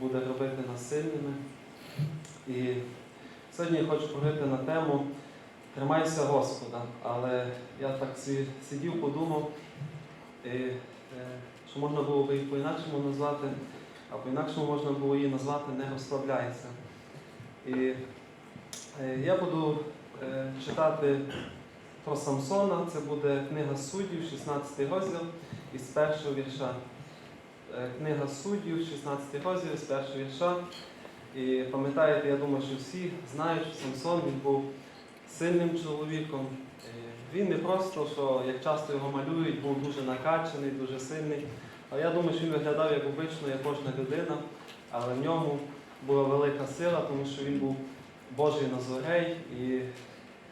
буде робити нас сильними. І сьогодні я хочу поговорити на тему Тримайся Господа. Але я так сидів, подумав, і, е, що можна було би її по-інакшому назвати, а по-інакшому можна було її назвати Не розслабляйся. І е, я буду е, читати про Самсона, це буде книга суддів, 16 розділ із першого вірша. Е, Книга суддів, 16 розділ з першого вірша. І пам'ятаєте, я думаю, що всі знають, що Самсон він був сильним чоловіком. Е, Він не просто, що як часто його малюють, був дуже накачаний, дуже сильний. А я думаю, що він виглядав як обично, як кожна людина, але в ньому була велика сила, тому що він був Божий Назорей. І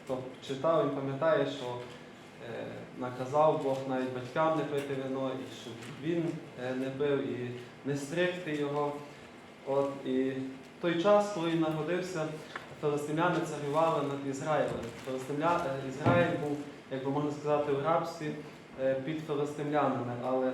хто читав, він пам'ятає, що наказав Бог навіть батькам не пити вино, і щоб він е, не пив, і не стригти його. От, і в той час, коли він народився, филистимляни царювали над Ізраїлем. Филистимля... е, Ізраїль був, як би можна сказати, в рабстві е, під филистимлянами, але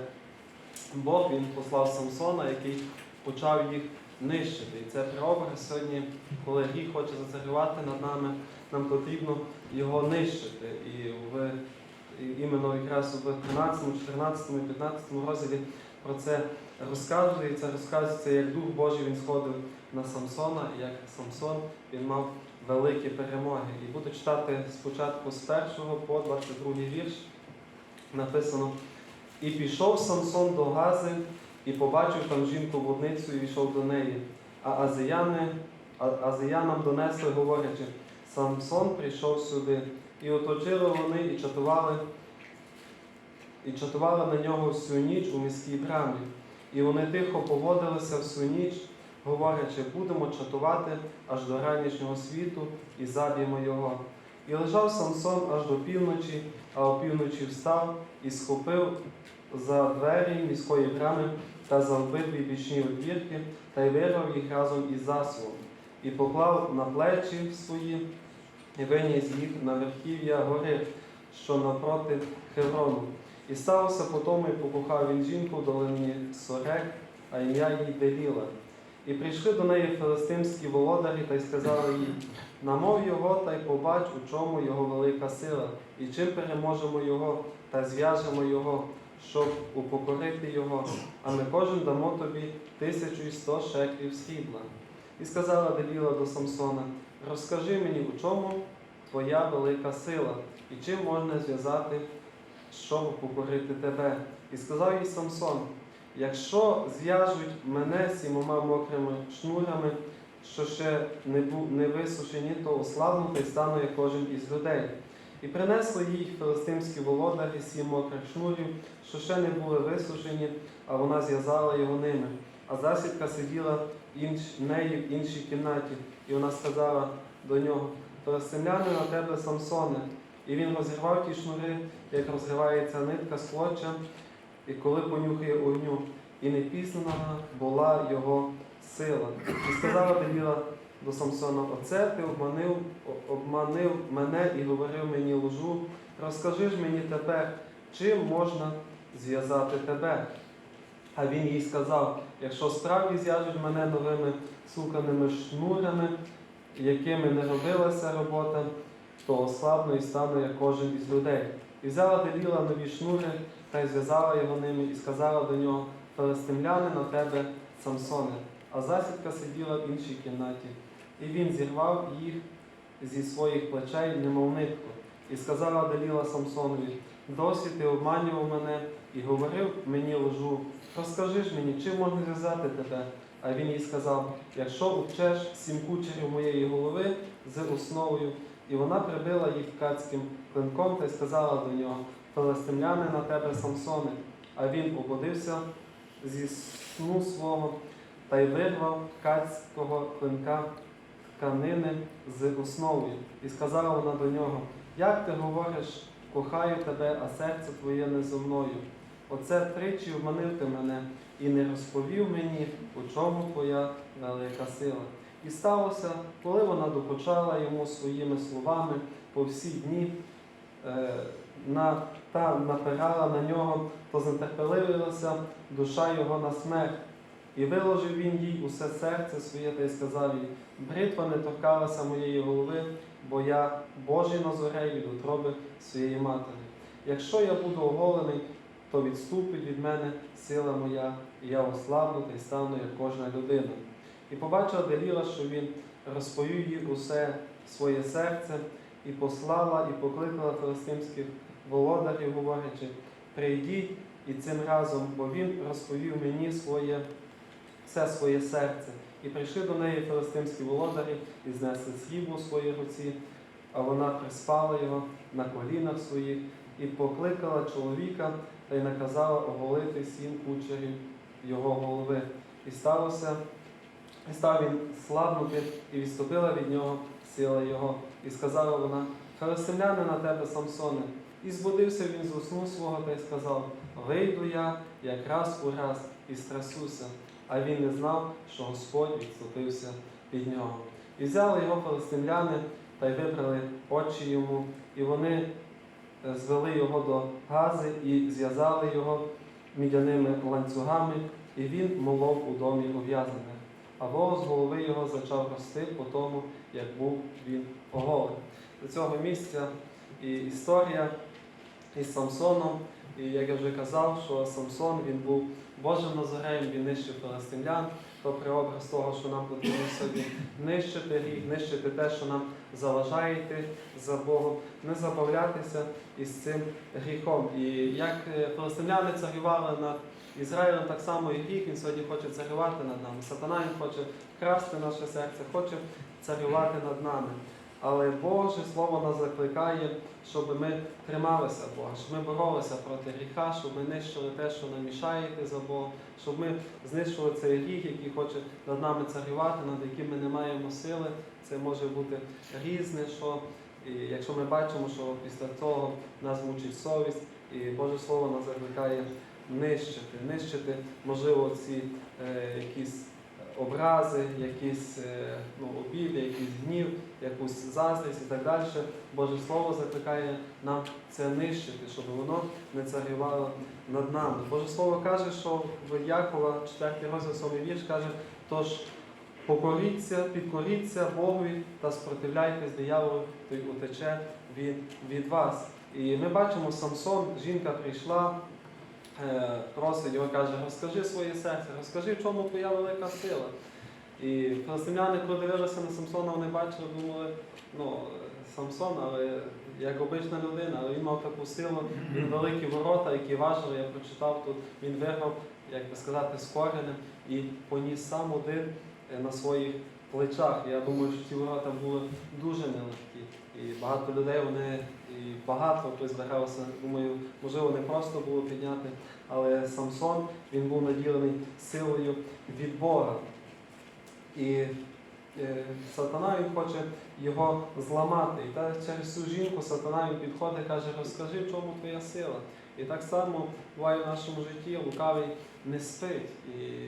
Бог він послав Самсона, який почав їх нищити. І це преобраз сьогодні, коли гріх хоче зацарювати над нами, нам потрібно його нищити. І в і іменно якраз в 13, 14 і 15 розділі про це розказується. Розказується, як Дух Божий він сходив на Самсона, і як Самсон він мав великі перемоги. І буду читати спочатку з 1 по 22 вірш. Написано: І пішов Самсон до Гази, і побачив там жінку водницю, і йшов до неї. А азияни, а- азиянам донесли, говорячи, Самсон прийшов сюди. І оточили вони і чатували, і чатували на нього всю ніч у міській брамі. І вони тихо поводилися всю ніч, говорячи, будемо чатувати аж до ранішнього світу і заб'ємо його. І лежав Самсон аж до півночі, а опівночі встав і схопив за двері міської брами та за обидві бічні одвірки, та й вирвав їх разом із засувом, і поклав на плечі свої, і виніс їх на верхів'я гори, що навпроти Хеврону. І сталося по тому, і покохав він жінку в долині Сорек, а ім'я їй Деліла. І прийшли до неї филистимські володарі та й сказали їй, намов його та й побач, у чому його велика сила, і чим переможемо його та зв'яжемо його, щоб упокорити його, а ми кожен дамо тобі тисячу і сто шеклів срібла. І сказала Деліла до Самсона, розкажи мені, у чому твоя велика сила, і чим можна зв'язати, щоб покорити тебе. І сказав їй Самсон, якщо зв'яжуть мене сімома мокрими шнурами, що ще не, висушені, то ославну й стану як кожен із людей. І принесли їй филистимські володарі сім мокрих шнурів, що ще не були висушені, а вона зв'язала його ними. А засідка сиділа інш, неї в іншій кімнаті, і вона сказала до нього: Филистимляни на тебе, Самсоне. І він розірвав ті шнури, як розривається нитка з клоча, і коли понюхає огню, і не пізнана була його сила. І сказала Деліла до Самсона: Оце ти обманив, обманив мене і говорив мені лжу. Розкажи ж мені тепер, чим можна зв'язати тебе. А він їй сказав: якщо справді зв'яжуть мене новими суканими шнурами, якими не робилася робота, то ослабну і стану як кожен із людей. І взяла Деліла нові шнури та й зв'язала його ними, і сказала до нього: Филистимляни на тебе, Самсоне. А засідка сиділа в іншій кімнаті. І він зірвав їх зі своїх плечей, немов нитку. І сказала Деліла Самсонові: досі ти обманював мене і говорив мені лжу. Розкажи ж мені, чим можна зв'язати тебе? А він їй сказав: якщо обчеш сім кучерів моєї голови з основою, і вона прибила їх ткацьким клинком та й сказала до нього: Филистимляни на тебе, Самсоне. А він ободився зі сну свого та й вирвав ткацького клинка тканини з основою. І сказала вона до нього: Як ти говориш, кохаю тебе, а серце твоє не зо мною? Оце тричі обманив ти мене і не розповів мені, у чому твоя велика сила. І сталося, коли вона докучала йому своїми словами по всі дні, е, на, та напирала на нього, то знетерпеливилася душа його на смерть. І виложив він їй усе серце своє та й сказав їй, бритва не торкалася моєї голови, бо я Божий назорей від утроби своєї матері. Якщо я буду оголений, то відступить від мене сила моя, і я ослабну та й стану, як кожна людина. І побачила Деліла, що він розповів їй усе своє серце, і послала, і покликала филистимських володарів, говорячи, прийдіть і цим разом, бо він розповів мені своє, все своє серце. І прийшли до неї филистимські володарі і знесли срібло в своїй руці, а вона приспала його на колінах своїх і покликала чоловіка та й наказала оголити сім кучерів його голови. І сталося, і став він слабнути, і відступила від нього сила його. І сказала вона: Филистимляни на тебе, Самсоне. І збудився він з сну свого та й сказав: Вийду я якраз ураз і страсуся. А він не знав, що Господь відступився від нього. І взяли його филистимляни та й вибрали очі йому, і вони е, звели його до гази і зв'язали його мідяними ланцюгами, і він молов у домі ув'язаних. А волос голови його почав рости по тому, як був він оголений. До цього місця і історія із Самсоном. І як я вже казав, що Самсон він був Божим Назареєм, він нищив филистимлян, то преобраз того, що нам потрібно собі нищити гріх, нищити те, що нам заважає йти за Богом, не забавлятися із цим гріхом. І як е, филистимляни царювали над Ізраїлем, так само і гріх, він сьогодні хоче царювати над нами. Сатана він хоче вкрасти наше серце, хоче царювати над нами. Але Боже Слово нас закликає, щоб ми трималися Бога, щоб ми боролися проти гріха, щоб ми нищили те, що нам мішає йти за Богом, щоб ми знищили цей гріх, який хоче над нами царювати, над яким ми не маємо сили. Це може бути різне, що і якщо ми бачимо, що після того нас мучить совість, і Боже Слово нас закликає нищити, нищити, можливо, ці е, якісь образи, якісь е, ну, обіди, якийсь гнів, якусь заздрість і так далі. Боже Слово закликає нам це нищити, щоб воно не царювало над нами. Боже Слово каже, що в Якова, 4 розділ 7 вірш, каже, тож покоріться, підкоріться Богові та спротивляйтесь дияволу, той утече від, від вас. І ми бачимо, Самсон, жінка прийшла, просить його, каже, розкажи своє серце, розкажи, в чому твоя велика сила. І филистимляни, коли дивилися на Самсона, вони бачили, думали, ну, Самсон, але як обична людина, але він мав таку силу, він великі ворота, які важили, я прочитав тут, він виграв, як би сказати, з коренем і поніс сам один е, на своїх плечах. Я думаю, що ті ворота були дуже нелегкі. І багато людей вони і багато хто збирався, думаю, можливо, не просто було підняти, але Самсон він був наділений силою від Бога. І е, сатана він хоче його зламати. І так через цю жінку сатана він підходить і каже, розкажи, в чому твоя сила. І так само буває в нашому житті, лукавий не спить. І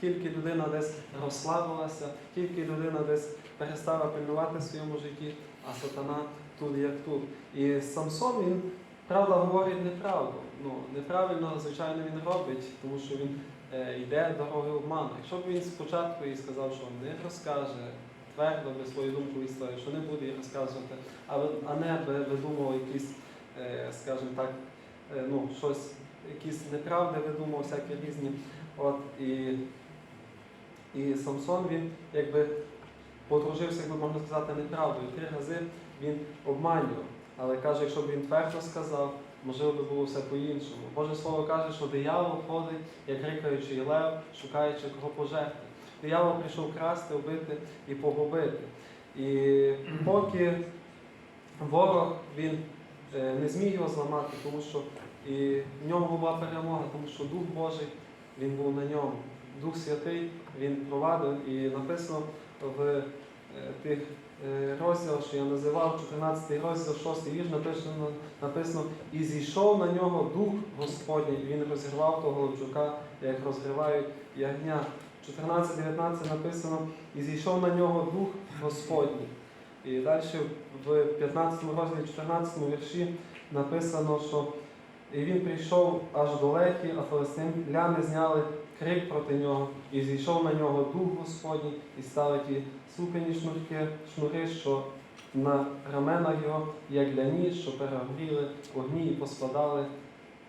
тільки людина десь розслабилася, тільки людина десь перестала пильнувати в своєму житті, а сатана тут як тут. І Самсон він правда говорить неправду. Ну, неправильно, звичайно, він робить, тому що він е, йде дорогою обману. Якщо б він спочатку і сказав, що не розкаже твердо би свою думку історію, що не буде її розказувати, а, а не би видумував якісь, е, скажімо так, е, ну, щось, якісь неправди видумував, всякі різні. От, і, і Самсон він якби подружився, якби можна сказати, неправдою. Три рази він обманював. Але каже, якщо б він твердо сказав, можливо би було все по-іншому. Боже Слово каже, що диявол ходить, як рикаючий лев, шукаючи кого пожерти. Диявол прийшов красти, вбити і погубити. І поки ворог він е, не зміг його зламати, тому що і в ньому була перемога, тому що Дух Божий він був на ньому. Дух Святий він провадив і написано в е, тих е, розділах, що я називав, 14 розділ, 6 вірш, написано, написано, і зійшов на нього Дух Господній, і він розірвав того ловчука, як розривають ягня. 14-19 написано, і зійшов на нього Дух Господній. І далі в 15 розділі, 14 вірші написано, що і він прийшов аж до Лехі, а филистимляни зняли крик проти нього, і зійшов на нього дух Господній, і стали ті сукані шнурки, шнури, що на раменах його, як для ніж, що перегріли вогні і поскладали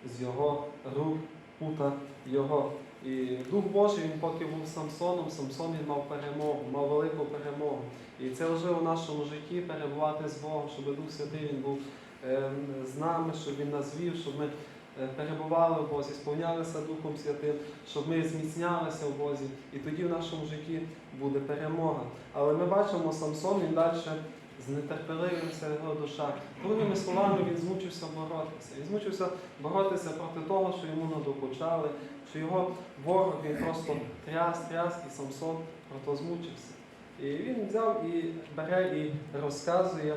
з його рук пута його. І Дух Божий, він поки був Самсоном, Самсон він мав перемогу, мав велику перемогу. І це важливо в нашому житті перебувати з Богом, щоб Дух Святий він був е, з нами, щоб він нас вів, щоб ми перебували в Бозі, сповнялися Духом Святим, щоб ми зміцнялися в Бозі. І тоді в нашому житті буде перемога. Але ми бачимо, Самсон він далі знетерпеливився його душа. Другими словами, він змучився боротися. Він змучився боротися проти того, що йому надокучали, що його ворог він просто тряс, тряс, і Самсон про то змучився. І він взяв і бере і розказує,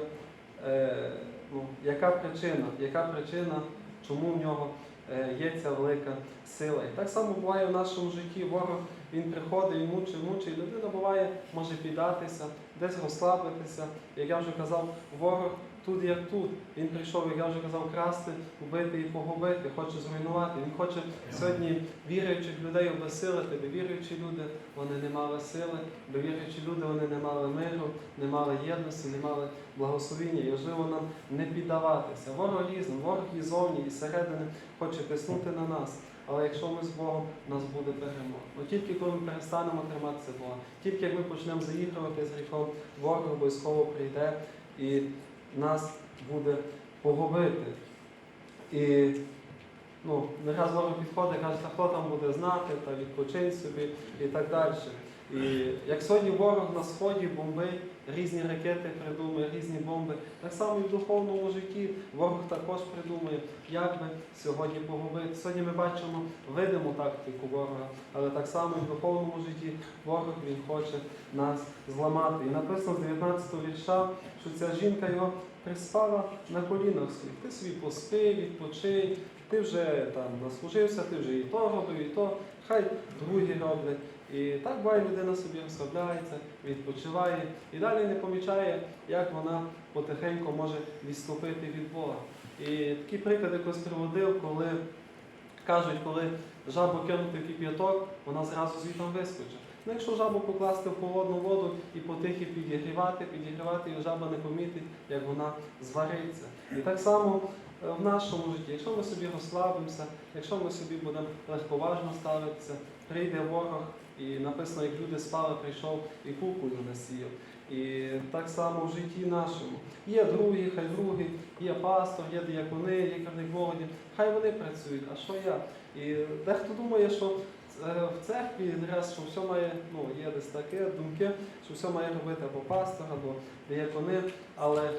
е, ну, яка причина, яка причина, чому в нього е, є ця велика сила. І так само буває в нашому житті. Ворог він приходить, і мучить, мучить. Людина буває, може піддатися, десь розслабитися. Як я вже казав, ворог тут як тут. Він прийшов, як я вже казав, красти, убити і погубити, хоче зруйнувати. Він хоче сьогодні віруючих людей обесилити, бо віруючі люди вони не мали сили, бо віруючі люди вони не мали миру, не мали єдності, не мали благословіння. І важливо нам не піддаватися. Ворог різний, ворог і зовні, і зсередини хоче тиснути на нас. Але якщо ми з Богом, нас буде перемога. От тільки коли ми перестанемо триматися Бога, тільки як ми почнемо заігрувати з гріхом, ворог обов'язково прийде і нас буде погубити. І ну, не раз ворог підходить, каже, хто там буде знати, та відпочинь собі і так далі. І як сьогодні ворог на сході бомбить, різні ракети придумує, різні бомби, так само і в духовному житті ворог також придумує, як би сьогодні погубити. Сьогодні ми бачимо видиму тактику ворога, але так само і в духовному житті ворог він хоче нас зламати. І написано з 19 вірша, що ця жінка його приспала на колінах своїх. Ти собі поспи, відпочинь, ти вже там наслужився, ти вже і то робив, і то, хай другі роблять. І так буває, людина собі розслабляється, відпочиває і далі не помічає, як вона потихеньку може відступити від Бога. І такий приклад якось приводив, коли кажуть, коли жабу кинути в кип'яток, вона зразу звітом вискочить. Ну, якщо жабу покласти в холодну воду і потихи підігрівати, підігрівати, і жаба не помітить, як вона звариться. І так само в нашому житті, якщо ми собі розслабимося, якщо ми собі будемо легковажно ставитися, прийде ворог, і написано, як люди спали, прийшов і куколю насіяв. І так само в житті нашому. Є другі, хай другі, є пастор, є діякони, є карник хай вони працюють, а що я? І дехто думає, що е, в церкві раз, що все має, ну, є десь таке думки, що все має робити або пастор, або діякони, але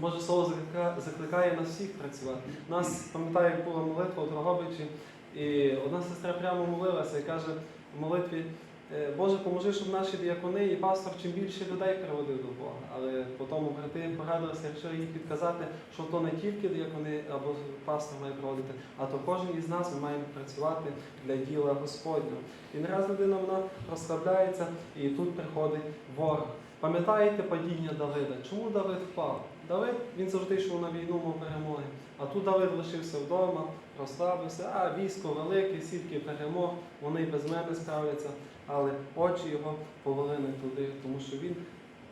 Боже слово закликає, нас всіх працювати. Нас, пам'ятаю, як була молитва у Дрогобичі, і одна сестра прямо молилася і каже в молитві, «Е, Боже, поможи, щоб наші діякони і пастор чим більше людей приводив до Бога. Але потім брати порадилися, якщо їй підказати, що то не тільки діякони або пастор має проводити, а то кожен із нас ми маємо працювати для діла Господнього. І не раз людина вона розслабляється, і тут приходить ворог. Пам'ятаєте падіння Давида? Чому Давид впав? Давид він завжди йшов на війну мов перемоги. А тут Давид лишився вдома, розслабився, а військо велике, сітки перемог, вони без мене справляться, але очі його повели туди, тому що він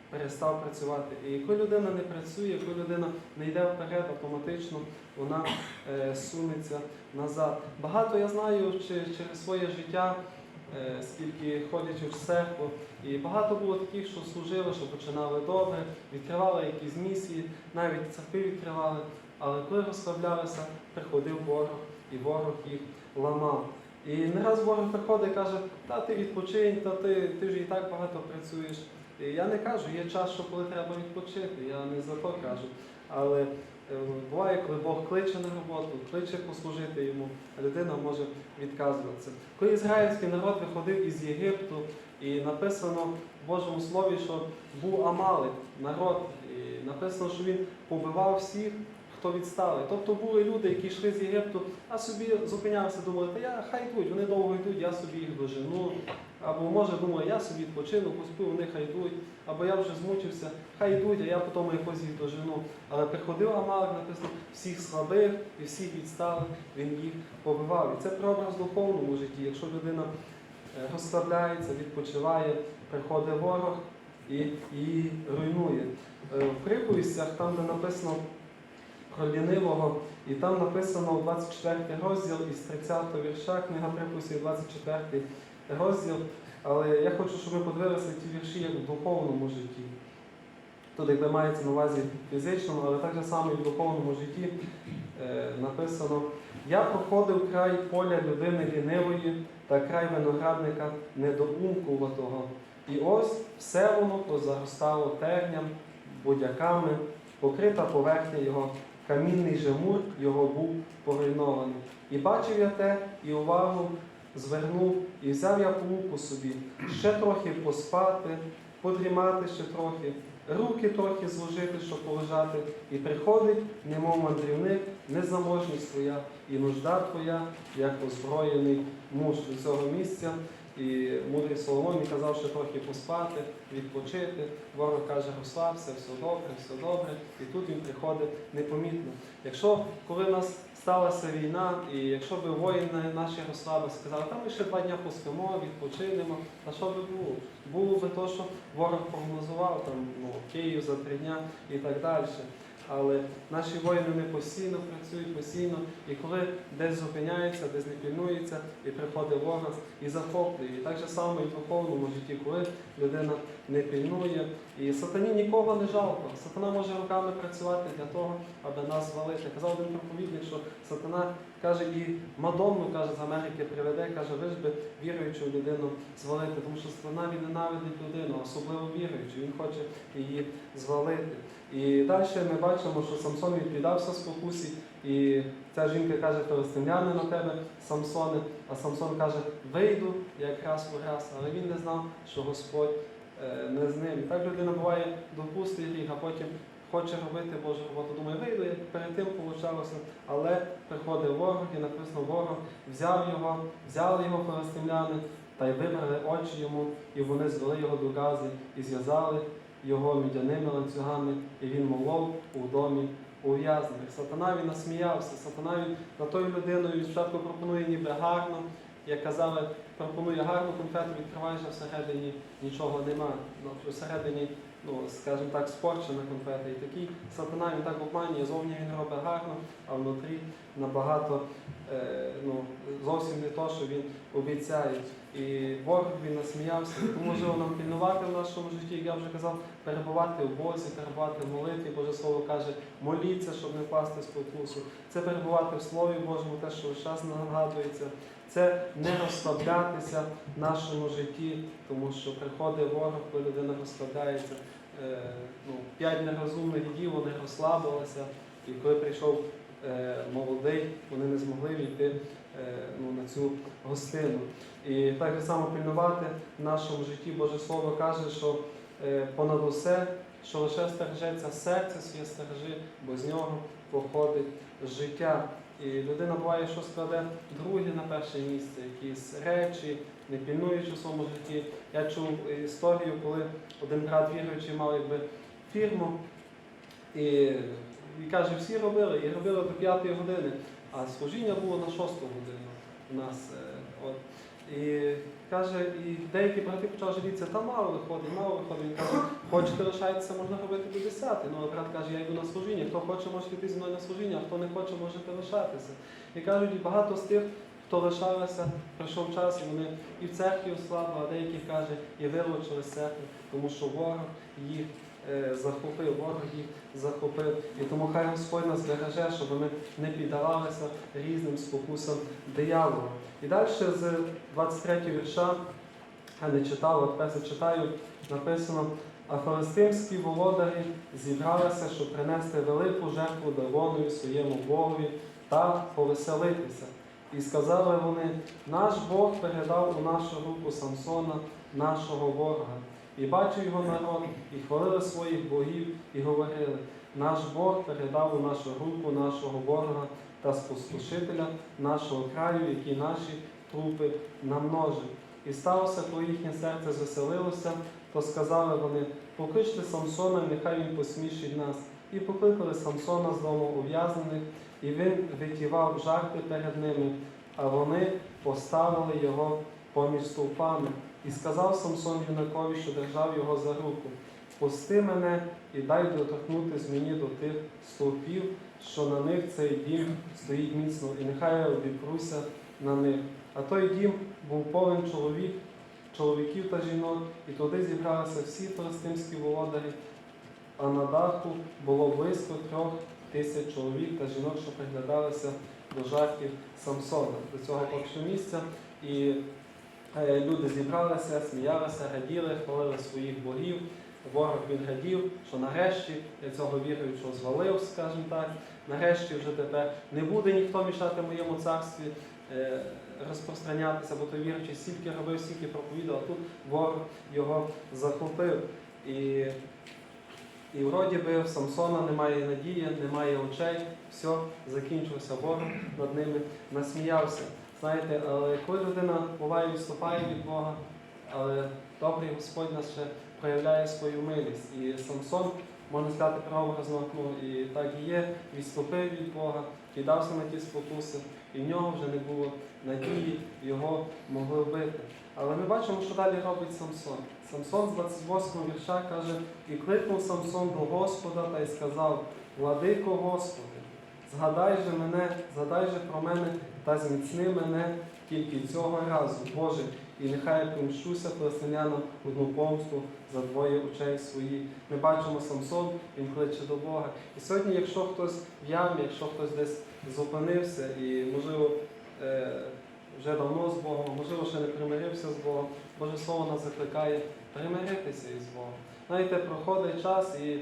перестав працювати. І коли людина не працює, коли людина не йде вперед, автоматично вона е, сунеться назад. Багато я знаю через своє життя. Е, Скільки ходячи в церкву, і багато було таких, що служили, що починали добре, відкривали якісь місії, навіть церкви відкривали, але коли розслаблялися, приходив ворог, і ворог їх ламав. І не раз ворог приходить і каже, та ти відпочинь, та ти, ти вже і так багато працюєш. І я не кажу, є час, що коли треба відпочити, я не за то кажу. Але буває, коли Бог кличе на роботу, кличе послужити йому, а людина може відказуватися. Коли ізраїльський народ виходив із Єгипту, і написано в Божому Слові, що був Амалик, народ, і написано, що він побивав всіх, хто відстали. Тобто були люди, які йшли з Єгипту, а собі зупинялися, думали, та я хай йдуть, вони довго йдуть, я собі їх дожену. Або може думаю, я собі відпочину, посплю, вони хай йдуть, або я вже змучився, хай йдуть, а я потім якось їх дожену. Але приходив Амалик, написано, всіх слабих і всіх відсталих, він їх побивав. І це прообраз в духовному житті. Якщо людина е, розслабляється, відпочиває, приходить ворог і її руйнує. Е, В приповістях, там, де написано лінивого, і там написано 24 розділ із 30 вірша, книга приповістів, 24 розділ. Але я хочу, щоб ми подивилися ті вірші як в духовному житті. Тут, якби мається на увазі фізичному, але так само і в духовному житті е, написано: Я проходив край поля людини лінивої та край виноградника недоумкуватого. І ось все воно позаростало терням, будяками, покрита поверхня його, камінний же мур його був поруйнований. І бачив я те, і увагу звернув, і взяв я плуку собі, ще трохи поспати, подрімати ще трохи, руки трохи зложити, щоб полежати, і приходить, немов мандрівник, незаможність твоя і нужда твоя, як озброєний муж до цього місця. І мудрий Соломон казав, що трохи поспати, відпочити. Ворог каже, розслабся, все добре, все добре. І тут він приходить непомітно. Якщо коли в нас сталася війна, і якщо б воїни наші розслабилися, сказали, там ми ще два дні поспимо, відпочинемо, а що би було? Було би то, що ворог прогнозував там ну, Київ за три дня і так далі. Але наші воїни вони постійно працюють, постійно, і коли десь зупиняється, десь не пільнується, і приходить ворог і захоплює. І так же само і в духовному житті, коли людина не пільнує. І сатані нікого не жалко. Сатана може руками працювати для того, аби нас звалити. Казав один проповідник, що сатана каже, і Мадонну каже, з Америки приведе, каже, ви ж би віруючу людину звалити, тому що сатана він ненавидить людину, особливо віруючу, він хоче її звалити. І далі ми бачимо, що Самсон він піддався спокусі, і ця жінка каже, филистимляни на тебе, Самсоне, а Самсон каже, вийду якраз у раз, але він не знав, що Господь е, не з ним. Так людина буває, допустить гріх, а потім хоче робити Божу роботу. Думає, вийду, як перед тим получалося, але приходить ворог, і написано, ворог взяв його, взяли його филистимляни, та й вибрали очі йому, і вони звели його до гази і зв'язали його мідяними ланцюгами, і він молов у домі ув'язнених. Сатана він насміявся, сатана він на тою людиною спочатку пропонує ніби гарно, як казали, пропонує гарну конфету, відкриваєш, всередині нічого нема. Ну, всередині, ну, скажімо так, спорчена конфета. І такий сатана він так обманює, зовні він робить гарно, а внутрі набагато е, ну, зовсім не то, що він обіцяє. І ворог він насміявся, тому нам пільнувати в нашому житті, як я вже казав, перебувати в Бозі, перебувати в молитві. Боже Слово каже, моліться, щоб не впасти з спокусу. Це перебувати в Слові Божому, те, що весь час нагадується. Це не розслаблятися в нашому житті, тому що приходить ворог, коли людина розслабляється. Е, ну, п'ять нерозумних дів вони розслабилися, і коли прийшов е, молодий, вони не змогли війти ну, на цю гостину. І так само пильнувати в нашому житті Боже Слово каже, що е, понад усе, що лише стережеться серце своє стережи, бо з нього походить життя. І людина буває, що складе друге на перше місце, якісь речі, не пільнуючи в своєму житті. Я чув історію, коли один брат віруючий мав якби фірму, і, і каже, всі робили, і робили до п'ятої години, а служіння було на шосту годину у нас. е, От. І каже, і деякі брати почали жалітися, та мало виходить, мало виходить. Він каже, хочете лишаєтеся, можна робити до 10. Ну, а брат каже, я йду на служіння. Хто хоче, може йти зі мною на служіння, а хто не хоче, можете лишатися. І кажуть, багато з тих, хто лишалися, прийшов час, і вони і в церкві ослабли, а деякі каже, і вилучили з церкви, тому що ворог їх захопив, ворог їх захопив. І тому хай Господь нас береже, щоб ми не піддавалися різним спокусам диявола. І далі з 23 вірша, я не читав, от перше читаю, написано, а филистимські володарі зібралися, щоб принести велику жертву Давоною своєму Богові та повеселитися. І сказали вони, наш Бог передав у нашу руку Самсона, нашого ворога. І бачив його народ, і хвалили своїх богів, і говорили: наш Бог передав у нашу руку нашого ворога та спустошителя нашого краю, які наші трупи намножив. І сталося, коли їхнє серце звеселилося, то сказали вони: покличте Самсона, нехай він посмішить нас. І покликали Самсона з дому ув'язнених, і він витівав жарти перед ними, а вони поставили його поміж стовпами. І сказав Самсон юнакові, що держав його за руку: Пусти мене і дай доторкнутись мені до тих стовпів, що на них цей дім стоїть міцно, і нехай я обіпруся на них. А той дім був повен чоловік, чоловіків та жінок, і туди зібралися всі филистимські володарі, а на даху було близько трьох тисяч чоловік та жінок, що приглядалися до жартів Самсона, до цього першого місця. І люди зібралися, сміялися, раділи, хвалили своїх богів. Ворог він радів, що нарешті цього віруючого звалив, скажімо так. Нарешті вже тепер не буде ніхто мішати моєму царстві е, розпространятися, бо той віруючий стільки робив, стільки проповідав, а тут ворог його захопив. І, і вроді би в Самсона немає надії, немає очей, все, закінчився ворог над ними, насміявся. Знаєте, але коли людина буває відступає від Бога, але добрий Господь нас ще проявляє свою милість. І Самсон, можна сказати, прообразно, ну і так і є, відступив від Бога, кидався на ті спокуси, і в нього вже не було надії, його могли вбити. Але ми бачимо, що далі робить Самсон. Самсон з 28 вірша каже, і кликнув Самсон до Господа та й сказав: Владико Господи, згадай же мене, згадай же про мене та зміцни мене тільки цього разу, Боже, і нехай я помщуся филистимлянам одну помсту за двоє очей своїх. Ми бачимо Самсон, він кличе до Бога. І сьогодні, якщо хтось в ямі, якщо хтось десь зупинився і, можливо, е, вже давно з Богом, можливо, ще не примирився з Богом, Боже Слово нас закликає примиритися із Богом. Знаєте, проходить час і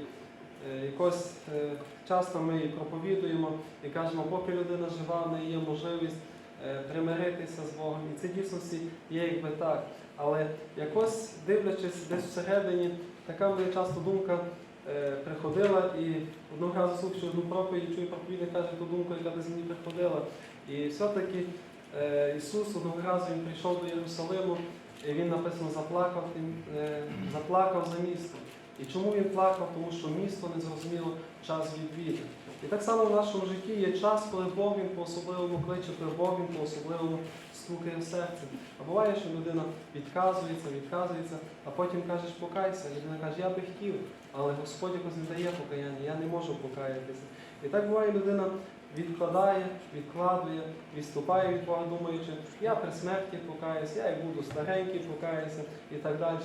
якось е, часто ми проповідуємо і кажемо, поки людина жива, в неї є можливість е, примиритися з Богом. І це дійсності є якби так. Але якось дивлячись десь всередині, така мене часто думка е, приходила і одного разу слухаючи одну проповідь, чую проповідник каже ту думку, яка десь мені приходила. І все-таки е, Ісус одного разу він прийшов до Єрусалиму, і він написано заплакав, е, заплакав за місто. І чому він плакав? Тому що місто не зрозуміло час відвіди. І так само в нашому житті є час, коли Бог він по-особливому кличе, коли Бог він по-особливому стукає в серце. А буває, що людина відказується, відказується, а потім кажеш, покайся. Людина каже, я би хотів, але Господь якось не дає покаяння, я не можу покаятися. І так буває, людина відкладає, відкладує, відступає від Бога, думаючи, я при смерті покаюся, я як буду старенький покаюся і так далі.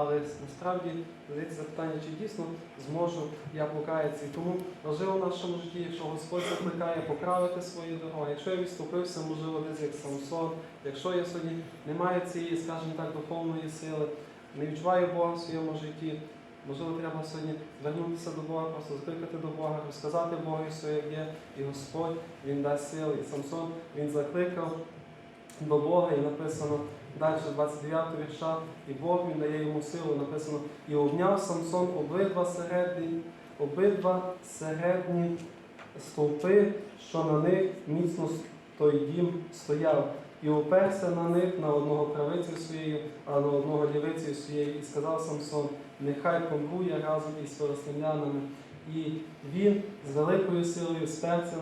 Але насправді задається запитання, чи дійсно зможу я покаятися. І тому важливо в нашому житті, якщо Господь закликає поправити свої дороги, якщо я відступився, можливо, десь як Самсон, якщо я сьогодні не маю цієї, скажімо так, духовної сили, не відчуваю Бога в своєму житті, можливо, треба сьогодні звернутися до Бога, просто закликати до Бога, розказати Богу як є, і Господь Він дасть сили. І Самсон він закликав до Бога і написано. Далі 29 вірша, і Бог він дає йому силу, написано, і обняв Самсон обидва середні, обидва середні стовпи, що на них міцно той дім стояв, і оперся на них на одного правицю своєю, а на одного лівицею своєю, і сказав Самсон, нехай помру я разом із филистимлянами. І він з великою силою сперся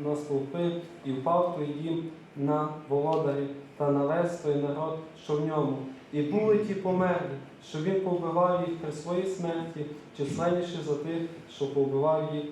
на стовпи і впав той дім на володарів та на весь той народ, що в ньому. І були ті померлі, що він повбивав їх при своїй смерті, численніше за тих, що повбивав їх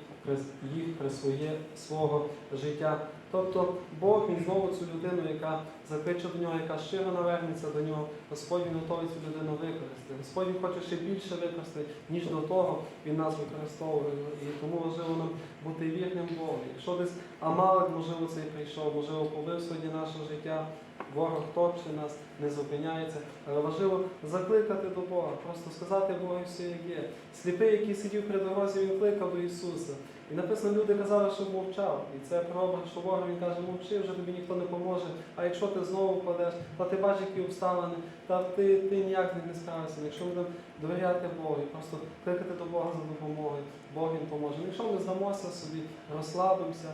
їх при своє свого життя. Тобто Бог він знову цю людину, яка закличе до нього, яка щиро навернеться до нього, Господь він готовий цю людину використати. Господь він хоче ще більше використати, ніж до того він нас використовує. І тому важливо нам бути вірним Богу. Якщо десь Амалик, можливо, цей прийшов, можливо, побив сьогодні наше життя. Ворог топче нас, не зупиняється. Але важливо закликати до Бога, просто сказати Богу все, як є. Сліпий, який сидів при дорозі, він кликав до Ісуса. І написано, люди казали, що мовчав. І це прообраз, що ворог він каже, мовчи, вже тобі ніхто не поможе. А якщо ти знову впадеш, та ти бачиш, які обставини, та ти, ти ніяк не справишся. Якщо будемо довіряти Богу, просто кликати до Бога за допомогою, Бог він поможе. Ну, Якщо ми здамося собі, розслабимося,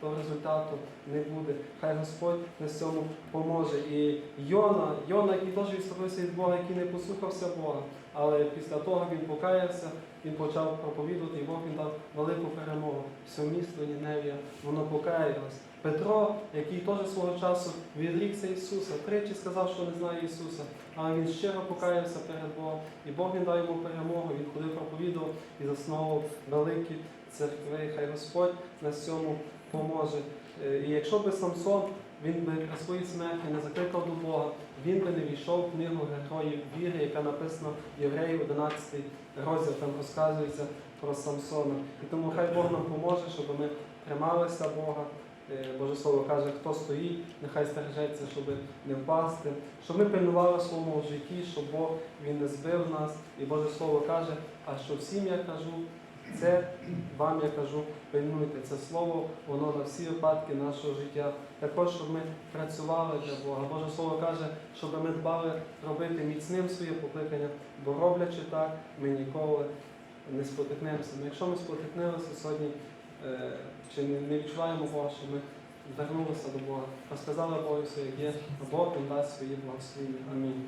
то результату не буде. Хай Господь на цьому поможе. І Йона, Йона, який теж відступився від Бога, який не послухався Бога, але після того він покаявся, він почав проповідувати, і Бог він дав велику перемогу. Все місто Ніневія, воно покаялось. Петро, який теж свого часу відрікся Ісуса, тричі сказав, що не знає Ісуса, але він щиро покаявся перед Богом, і Бог він дав йому перемогу, він ходив проповідував і засновував великі церкви. Хай Господь на цьому поможе. Е, І якщо би Самсон він би при своїй смерті не закликав до Бога, він би не війшов в книгу героїв віри, яка написана в Євреїв 11 розділ, там розказується про Самсона. І тому хай Бог нам поможе, щоб ми трималися Бога. Е, Боже Слово каже, хто стоїть, нехай стережеться, щоб не впасти, щоб ми пильнували своєму житті, щоб Бог він не збив нас. І Боже Слово каже, а що всім я кажу, це вам я кажу, пильнуйте. Це слово, воно на всі випадки нашого життя. Також, щоб ми працювали для Бога. Боже Слово каже, щоб ми дбали робити міцним своє покликання, бо роблячи так, ми ніколи не спотикнемося. Ну, якщо ми спотикнилися сьогодні, е, чи не відчуваємо Бога, що ми звернулися до Бога, розказали Богу все, як є, Бог він дасть свої благословення. Амінь.